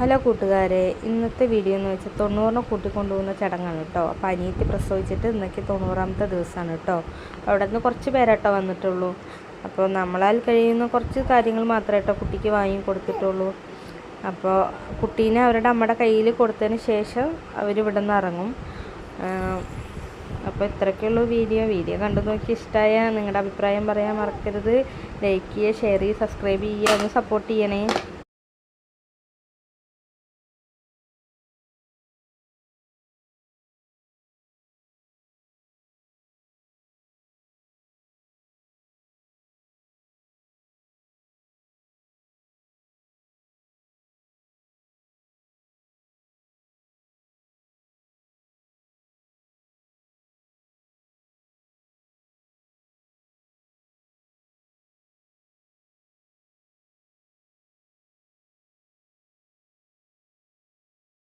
Hello കൂട്ടുകാരെ ഇന്നത്തെ video എന്ന് വെച്ചാൽ തൊണ്ണൂറിനെ കൂട്ടിക്കൊണ്ടുപോകുന്ന ചടങ്ങാണ് കേട്ടോ അപ്പോൾ അനിയത്തി പ്രസവിച്ചിട്ട് ഇന്നേക്ക് തൊണ്ണൂറാമത്തെ ദിവസമാണ് കേട്ടോ അവിടെ നിന്ന് കുറച്ച് പേരാട്ടോ വന്നിട്ടുള്ളൂ. അപ്പോൾ നമ്മളാൽ കഴിയുന്ന കുറച്ച് കാര്യങ്ങൾ മാത്രമേ കേട്ടോ കുട്ടിക്ക് വാങ്ങി കൊടുത്തിട്ടുള്ളൂ. അപ്പോൾ കുട്ടീനെ അവരുടെ അമ്മയുടെ കയ്യിൽ കൊടുത്തതിന് ശേഷം അവരിവിടെ നിന്ന് ഇറങ്ങും അപ്പോൾ ഇത്രയ്ക്കുള്ളൂ വീഡിയോ. വീഡിയോ കണ്ടു നോക്കി ഇഷ്ടമായ നിങ്ങളുടെ അഭിപ്രായം പറയാൻ മറക്കരുത്. ലൈക്ക് ചെയ്യുക ഷെയർ ചെയ്യുക സബ്സ്ക്രൈബ് ചെയ്യുക ഒന്ന് സപ്പോർട്ട് ചെയ്യണേ.